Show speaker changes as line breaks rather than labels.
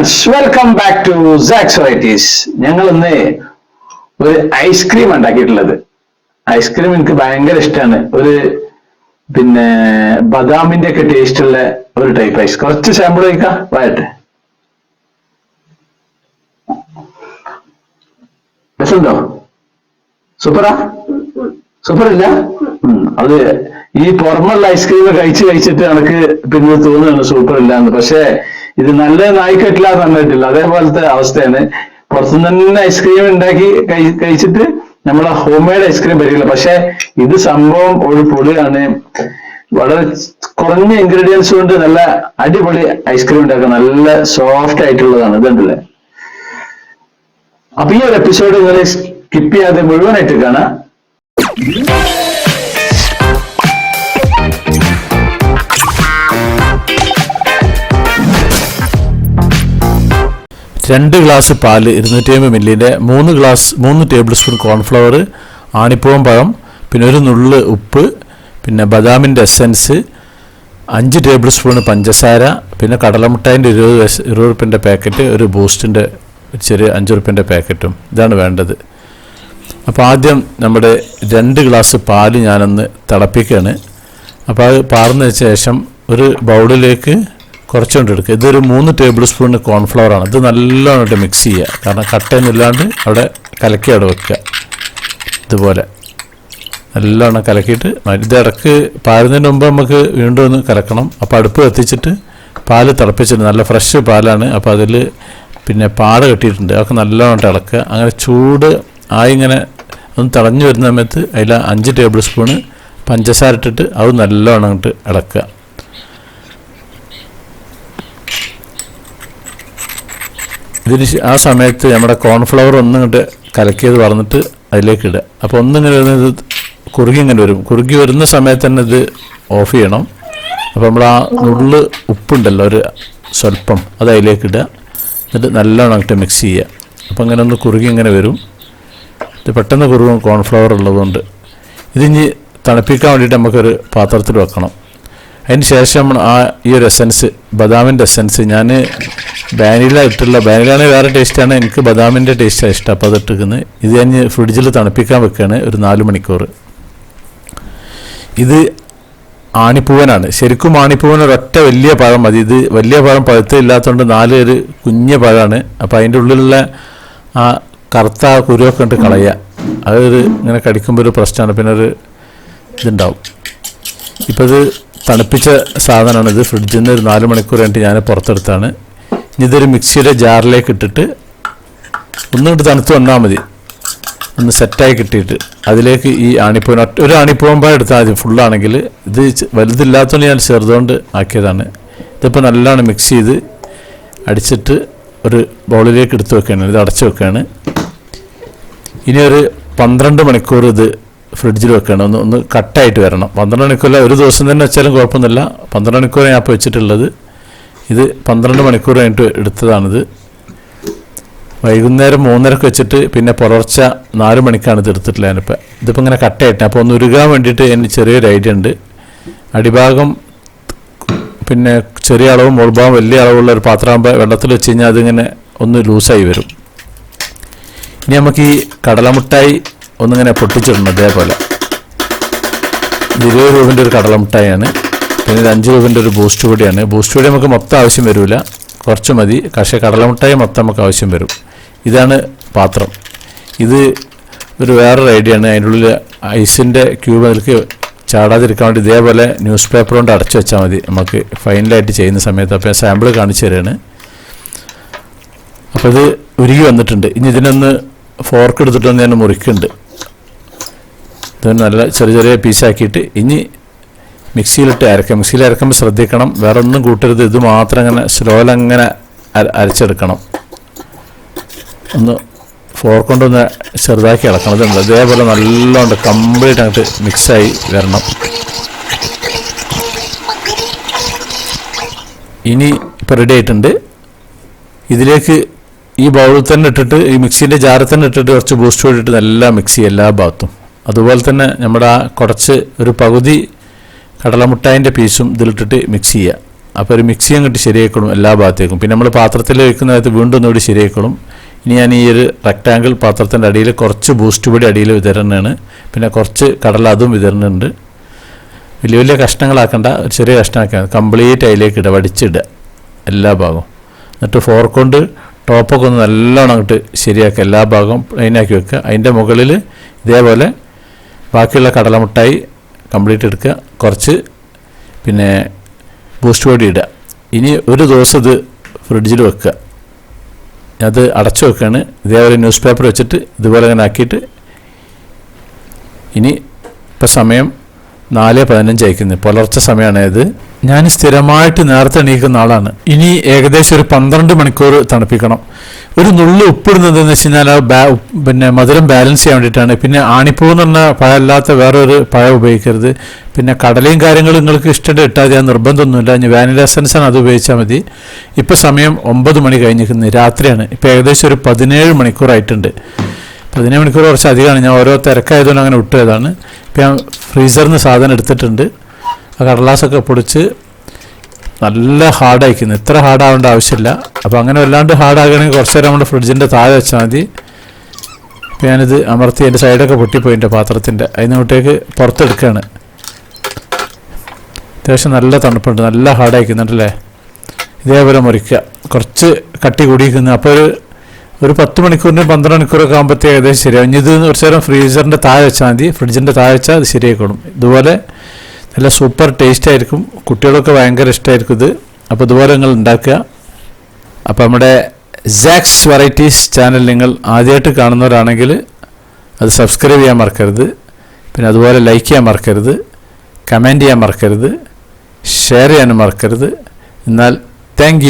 Friends welcome back to Sax varieties ഞങ്ങൾ ഇന്ന് ഒരു ഐസ്ക്രീം ഉണ്ടാക്കിയിട്ടുള്ളത്. ഐസ്ക്രീം എനിക്ക് ഭയങ്കര ഇഷ്ടമാണ് ഒരു പിന്നെ ബദാമിന്റെ ഒക്കെ ടേസ്റ്റ് ഉള്ള ഒരു ടൈപ്പ് ഐസ് കുറച്ച് സാമ്പിൾ കഴിക്കാം. വരട്ടെ രസമുണ്ടോ? സൂപ്പറാ? സൂപ്പർ ഇല്ല അത് ഈ പുറമുള്ള ഐസ്ക്രീം കഴിച്ച് കഴിച്ചിട്ട് എനിക്ക് പിന്നെ തോന്നുന്നു സൂപ്പർ ഇല്ലാന്ന് പക്ഷെ ഇത് നല്ല നായിക്കട്ടില്ല തന്നിട്ടില്ല അതേപോലത്തെ അവസ്ഥയാണ്. പുറത്തുനിന്ന് തന്നെ ഐസ്ക്രീം ഉണ്ടാക്കി കഴി- കഴിച്ചിട്ട് നമ്മളെ ഹോം മെയ്ഡ് ഐസ്ക്രീം വരില്ല പക്ഷെ ഇത് സംഭവം ഒരു പൊളിയാണ് വളരെ കുറഞ്ഞ ഇൻഗ്രീഡിയൻസ് കൊണ്ട് നല്ല അടിപൊളി ഐസ്ക്രീം ഉണ്ടാക്കുക നല്ല സോഫ്റ്റ് ആയിട്ടുള്ളതാണ്. ഇതുണ്ടല്ലേ അപ്പൊ ഈ ഒരു എപ്പിസോഡ് നിങ്ങൾ സ്കിപ്പ് ചെയ്യാതെ മുഴുവനായിട്ട് കാണാം.
രണ്ട് ഗ്ലാസ് പാൽ ഇരുന്നൂറ്റി അമ്പത് മില്ലിന്റെ മൂന്ന് ഗ്ലാസ് മൂന്ന് ടേബിൾ സ്പൂൺ കോൺഫ്ലവർ ആണിപ്പൂവൻ പഴം പിന്നെ ഒരു നുള്ള് ഉപ്പ് പിന്നെ ബദാമിന്റെ എസൻസ് അഞ്ച് ടേബിൾ സ്പൂൺ പഞ്ചസാര പിന്നെ കടലമുട്ടായിന്റെ ഇരുപത് വയസ്സ് ഇരുപത് റുപ്യന്റെ പാക്കറ്റ് ഒരു ബൂസ്റ്റിന്റെ ചെറിയ അഞ്ച് റുപ്യന്റെ പാക്കറ്റും ഇതാണ് വേണ്ടത്. അപ്പോൾ ആദ്യം നമ്മുടെ രണ്ട് ഗ്ലാസ് പാൽ ഞാനൊന്ന് തിളപ്പിക്കുകയാണ്. അപ്പോൾ അത് പാർന്നതിന് ശേഷം ഒരു ബൗളിലേക്ക് കുറച്ചുകൊണ്ട് എടുക്കുക ഇതൊരു മൂന്ന് ടേബിൾ സ്പൂൺ കോൺഫ്ലവർ ആണ്. ഇത് നല്ലോണം മിക്സ് ചെയ്യുക. കാരണം കട്ടയെന്നില്ലാണ്ട് അവിടെ കലക്കി അവിടെ വെക്കുക. ഇതുപോലെ. നല്ലോണം കലക്കിയിട്ട് ഇത് ഇടയ്ക്ക് പാരുന്നതിന് മുമ്പ് നമുക്ക് വീണ്ടും ഒന്ന് കലക്കണം. അപ്പോൾ അടുപ്പ് കത്തിച്ചിട്ട് പാൽ തിളപ്പിച്ചിട്ട് നല്ല ഫ്രഷ് പാലാണ്. അപ്പോൾ അതിൽ പിന്നെ പാട കെട്ടിയിട്ടുണ്ട്. അതൊക്കെ നല്ലോണം ഇളക്കുക. അങ്ങനെ ചൂട് ആയി ഇങ്ങനെ ഒന്ന് തിളഞ്ഞു വരുന്ന സമയത്ത് അതിൽ അഞ്ച് ടേബിൾ സ്പൂണ് പഞ്ചസാര ഇട്ടിട്ട് അത് നല്ലോണം ഇട്ട് ഇളക്കുക. ഇതിന് ആ സമയത്ത് നമ്മുടെ കോൺഫ്ലവർ ഒന്നിങ്ങോട്ട് കലക്കിയത് പറഞ്ഞിട്ട് അതിലേക്ക് ഇടുക. അപ്പോൾ ഒന്നിങ്ങനെ വരുന്നത് കുറുകി ഇങ്ങനെ വരും. കുറുകി വരുന്ന സമയത്ത് തന്നെ ഇത് ഓഫ് ചെയ്യണം. അപ്പോൾ നമ്മൾ ആ നുള്ള് ഉപ്പുണ്ടല്ലോ ഒരു സ്വല്പം അത് അതിലേക്ക് ഇടുക. എന്നിട്ട് നല്ലോണം അങ്ങോട്ട് മിക്സ് ചെയ്യുക. അപ്പോൾ അങ്ങനെ ഒന്ന് കുറുകി ഇങ്ങനെ വരും. ഇത് പെട്ടെന്ന് കുറുകും കോൺഫ്ലവർ ഉള്ളതുകൊണ്ട്. ഇതിഞ്ഞ് തണുപ്പിക്കാൻ വേണ്ടിയിട്ട് നമുക്കൊരു പാത്രത്തിൽ വെക്കണം. അതിന് ശേഷം ആ ഈ ഒരു എസൻസ് ബദാമിന്റെ എസൻസ് ഞാൻ വാനില ഇട്ടുള്ള വാനിലാണ് വേറെ ടേസ്റ്റാണ് എനിക്ക് ബദാമിന്റെ ടേസ്റ്റാണ് ഇഷ്ടം. അപ്പോൾ അതിട്ടിരിക്കുന്നത് ഇത് ഞാൻ ഫ്രിഡ്ജിൽ തണുപ്പിക്കാൻ വെക്കുകയാണ് ഒരു നാല് മണിക്കൂർ ഇത് ആണിപ്പൂവനാണ്. ശരിക്കും ആണിപ്പൂവൻ ഒരൊറ്റ വലിയ പഴം മതി. ഇത് വലിയ പഴം പഴുത്തില്ലാത്തതുകൊണ്ട് നാല് ഒരു കുഞ്ഞ പഴമാണ് അപ്പോൾ അതിന്റെ ഉള്ളിലുള്ള ആ കറുത്ത കുരുവൊക്കെ ഉണ്ട് കളയുക അതൊരു ഇങ്ങനെ കടിക്കുമ്പോൾ ഒരു പ്രശ്നമാണ് പിന്നെ ഒരു ഇതുണ്ടാവും. ഇപ്പോൾ ഇത് തണുപ്പിച്ച സാധനമാണിത് ഫ്രിഡ്ജിൽ നിന്ന് ഒരു നാല് മണിക്കൂർ കഴിഞ്ഞിട്ട് ഞാൻ പുറത്തെടുത്താണ്. ഇതൊരു മിക്സിയുടെ ജാറിലേക്ക് ഇട്ടിട്ട് ഒന്നുകൊണ്ട് തണുത്ത് വന്നാൽ മതി. ഒന്ന് സെറ്റായി കിട്ടിയിട്ട്. അതിലേക്ക് ഈ ആണിപ്പൂവൻ ഒരു ആണിപ്പൂവമ്പായ എടുത്താൽ മതി. ഫുള്ളാണെങ്കിൽ ഇത് വലുതില്ലാത്തതുകൊണ്ട് ഞാൻ ചെറുതുകൊണ്ട് ആക്കിയതാണ്. ഇതിപ്പോൾ നല്ലോണം മിക്സ് ചെയ്ത് അടിച്ചിട്ട് ഒരു ബൗളിലേക്ക് എടുത്ത് വെക്കുകയാണ്. ഇത് അടച്ചു വെക്കുകയാണ്. ഇനി ഒരു പന്ത്രണ്ട് മണിക്കൂർ ഇത് ഫ്രിഡ്ജിൽ വെക്കണം. ഒന്ന് ഒന്ന് കട്ടായിട്ട് വരണം. പന്ത്രണ്ട് മണിക്കൂറിൽ ഒരു ദിവസം തന്നെ വെച്ചാലും കുഴപ്പമൊന്നുമില്ല. പന്ത്രണ്ട് മണിക്കൂർ ഞാൻ ഇപ്പോൾ വെച്ചിട്ടുള്ളത്. ഇത് പന്ത്രണ്ട് മണിക്കൂർ കഴിഞ്ഞിട്ട് എടുത്തതാണിത്. വൈകുന്നേരം മൂന്നരക്ക് വെച്ചിട്ട് പിന്നെ പുലർച്ച നാല് മണിക്കാണ് ഇത് എടുത്തിട്ടുള്ളത് ഞാനിപ്പോൾ ഇതിപ്പോൾ ഇങ്ങനെ കട്ടായിട്ട്. അപ്പോൾ ഒന്ന് ഉരുകാൻ വേണ്ടിയിട്ട് എനിക്ക് ചെറിയൊരു ഐഡിയ ഉണ്ട്. അടിഭാഗം പിന്നെ ചെറിയ അളവും മുൾഭാഗം വലിയ അളവുള്ള ഒരു പാത്രമാകുമ്പോൾ വെള്ളത്തിൽ വെച്ച് കഴിഞ്ഞാൽ അതിങ്ങനെ ഒന്ന് ലൂസായി വരും. ഇനി നമുക്ക് ഈ കടലമുട്ടായി ഒന്നിങ്ങനെ പൊട്ടിച്ചിടണം ഇതേപോലെ. ഇത് ഇരുപത് രൂപന്റെ ഒരു കടലമുട്ടായാണ്. പിന്നെ ഇത് അഞ്ച് രൂപന്റെ ഒരു ബൂസ്റ്റ് പൊടിയാണ്. ബൂസ്റ്റ് പൊടി നമുക്ക് മൊത്തം ആവശ്യം വരില്ല കുറച്ച് മതി. പക്ഷേ കടലമുട്ടായി മൊത്തം നമുക്ക് ആവശ്യം വരും. ഇതാണ് പാത്രം. ഇത് ഒരു വേറൊരു ഐഡിയ ആണ് അതിന്റെ ഉള്ളിൽ ഐസിന്റെ ക്യൂബ് അതിലേക്ക് ചാടാതിരിക്കാൻ വേണ്ടി ഇതേപോലെ ന്യൂസ് പേപ്പർ കൊണ്ട് അടച്ചു വെച്ചാൽ മതി. നമുക്ക് ഫൈനലായിട്ട് ചെയ്യുന്ന സമയത്ത് അപ്പോൾ സാമ്പിൾ കാണിച്ചു തരാണ്. അപ്പോൾ ഇത് ഉരുകി വന്നിട്ടുണ്ട്. ഇനി ഇതിനൊന്ന് ഫോർക്ക് എടുത്തിട്ടൊന്ന് ഞാൻ മുറിക്കുന്നുണ്ട്. ഇത് നല്ല ചെറിയ ചെറിയ പീസാക്കിയിട്ട് ഇനി മിക്സിയിലിട്ട് അരക്കാം മിക്സിയിൽ അരക്കുമ്പോൾ ശ്രദ്ധിക്കണം. വേറെ ഒന്നും കൂട്ടരുത്. ഇത് മാത്രം അങ്ങനെ സ്ലോയിൽ അങ്ങനെ അരച്ചെടുക്കണം. ഒന്ന് ഫോർ കൊണ്ടൊന്ന് ചെറുതാക്കി ഇളക്കണം ഇതുണ്ട് അതേപോലെ നല്ലോണം കംപ്ലീറ്റ് അങ്ങോട്ട് മിക്സായി വരണം. ഇനി ഇപ്പോൾ റെഡി ആയിട്ടുണ്ട്. ഇതിലേക്ക് ഈ ബൗളിൽ തന്നെ ഇട്ടിട്ട് ഈ മിക്സീന്റെ ജാറിൽ തന്നെ ഇട്ടിട്ട് കുറച്ച് ബൂസ്റ്റ് ഇട്ടിട്ട് നല്ല മിക്സി എല്ലാ ഭാഗത്തും. അതുപോലെ തന്നെ നമ്മുടെ ആ കുറച്ച് ഒരു പകുതി കടലമുട്ടായിന്റെ പീസും ഇതിലിട്ടിട്ട് മിക്സ് ചെയ്യുക. അപ്പോൾ ഒരു മിക്സി അങ്ങോട്ട് ശരിയായിക്കോളും എല്ലാ ഭാഗത്തേക്കും. പിന്നെ നമ്മൾ പാത്രത്തിൽ വെക്കുന്ന നേരത്ത് വീണ്ടും ഒന്നുകൂടി ശരിയാക്കണം ഇനി ഞാൻ ഈ ഒരു റെക്റ്റാങ്കിൾ പാത്രത്തിന്റെ അടിയിൽ കുറച്ച് ബൂസ്റ്റ് പൊടി അടിയിൽ വിതരണമാണ് പിന്നെ കുറച്ച് കടല അതും വിതരണുണ്ട്. വലിയ വലിയ കഷ്ണങ്ങളാക്കണ്ട. ഒരു ചെറിയ കഷ്ണമാക്കിയാൽ കംപ്ലീറ്റ് അതിലേക്ക് ഇടുക. വടിച്ചിടുക. എല്ലാ ഭാഗവും. എന്നിട്ട് ഫോർക്ക് കൊണ്ട് ടോപ്പൊക്കെ ഒന്ന് നല്ലോണം അങ്ങോട്ട് ശരിയാക്കുക. എല്ലാ ഭാഗവും പ്ലെയിനാക്കി വെക്കുക. അതിന്റെ മുകളിൽ ഇതേപോലെ ബാക്കിയുള്ള കടലമുട്ടായി കംപ്ലീറ്റ് എടുക്കുക. കുറച്ച് പിന്നെ ബൂസ്റ്റ് പൊടി ഇടുക. ഇനി ഒരു ദിവസം ഇത് ഫ്രിഡ്ജിൽ വെക്കുക. അത് അടച്ചു വെക്കുകയാണ്. ഇതേപോലെ ന്യൂസ് പേപ്പർ വെച്ചിട്ട് ഇതുപോലെ അങ്ങനെ ആക്കിയിട്ട് ഇനി ഇപ്പം സമയം നാല് പതിനഞ്ച് അയക്കുന്നത് പുലർച്ചെ സമയമാണ് ഇത്. ഞാൻ സ്ഥിരമായിട്ട് നേരത്തെ എണീക്കുന്ന ആളാണ്. ഇനി ഏകദേശം ഒരു പന്ത്രണ്ട് മണിക്കൂർ തണുപ്പിക്കണം. ഒരു നുള്ളു ഉപ്പിടുന്നത് എന്ന് വെച്ച് കഴിഞ്ഞാൽ പിന്നെ മധുരം ബാലൻസ് ചെയ്യാൻ വേണ്ടിയിട്ടാണ്. പിന്നെ ആണിപ്പൂ എന്ന് പറഞ്ഞ പഴമല്ലാത്ത വേറൊരു പഴം ഉപയോഗിക്കരുത്. പിന്നെ കടലയും കാര്യങ്ങളും നിങ്ങൾക്ക് ഇഷ്ടം ഇട്ടാൽ മതി. നിർബന്ധമൊന്നുമില്ല. ഇനി വാനില എസൻസ് ആണ് അത് ഉപയോഗിച്ചാൽ മതി. ഇപ്പോൾ സമയം ഒമ്പത് മണി കഴിഞ്ഞിരിക്കുന്നത് രാത്രിയാണ്. ഇപ്പോൾ ഏകദേശം ഒരു പതിനേഴ് മണിക്കൂറായിട്ടുണ്ട് പതിനേഴ് മണിക്കൂർ കുറച്ച് അധികമാണ് ഞാൻ ഓരോ തിരക്കായതുകൊണ്ട് അങ്ങനെ വിട്ടതാണ്. ഇപ്പം ഞാൻ ഫ്രീസറിൽ നിന്ന് സാധനം എടുത്തിട്ടുണ്ട്. ആ കടലാസൊക്കെ പൊടിച്ച് നല്ല ഹാർഡായിക്കുന്നു. ഇത്ര ഹാർഡാവേണ്ട ആവശ്യമില്ല. അപ്പോൾ അങ്ങനെ വല്ലാണ്ട് ഹാർഡാകണമെങ്കിൽ കുറച്ച് നേരം നമ്മുടെ ഫ്രിഡ്ജിന്റെ താഴെ വെച്ചാൽ മതി. ഞാനിത് അമർത്തി എന്റെ സൈഡൊക്കെ പൊട്ടിപ്പോയി എന്റെ പാത്രത്തിന്റെ അതിനോട്ടേക്ക് പുറത്തെടുക്കുകയാണ്. അത്യാവശ്യം നല്ല തണുപ്പുണ്ട്. നല്ല ഹാർഡായിക്കുന്നുണ്ടല്ലേ ഇതേപോലെ മുറിക്കുക. കുറച്ച് കട്ടി കൂടിയിരിക്കുന്നു. അപ്പോൾ ഒരു ഒരു പത്ത് മണിക്കൂറിന് പന്ത്രണ്ട് മണിക്കൂറൊക്കെ ആകുമ്പോഴത്തേക്ക് ഏകദേശം ശരിയാവും. ഇനി ഇത് കുറച്ച് നേരം ഫ്രീസറിന്റെ താഴെ വെച്ചാൽ മതി. ഫ്രിഡ്ജിന്റെ താഴെ വെച്ചാൽ അത് ശരിയായിക്കോളും. ഇതുപോലെ നല്ല സൂപ്പർ ടേസ്റ്റ് ആയിരിക്കും. കുട്ടികളൊക്കെ ഭയങ്കര ഇഷ്ടമായിരിക്കും ഇത്. അപ്പോൾ ഇതുപോലെ നിങ്ങൾ ഉണ്ടാക്കുക. അപ്പോൾ നമ്മുടെ സാക്സ് വെറൈറ്റീസ് ചാനൽ നിങ്ങൾ ആദ്യമായിട്ട് കാണുന്നവരാണെങ്കിൽ അത് സബ്സ്ക്രൈബ് ചെയ്യാൻ മറക്കരുത്. പിന്നെ അതുപോലെ ലൈക്ക് ചെയ്യാൻ മറക്കരുത്. കമന്റ് ചെയ്യാൻ മറക്കരുത്. ഷെയർ ചെയ്യാനും മറക്കരുത്. എന്നാൽ താങ്ക്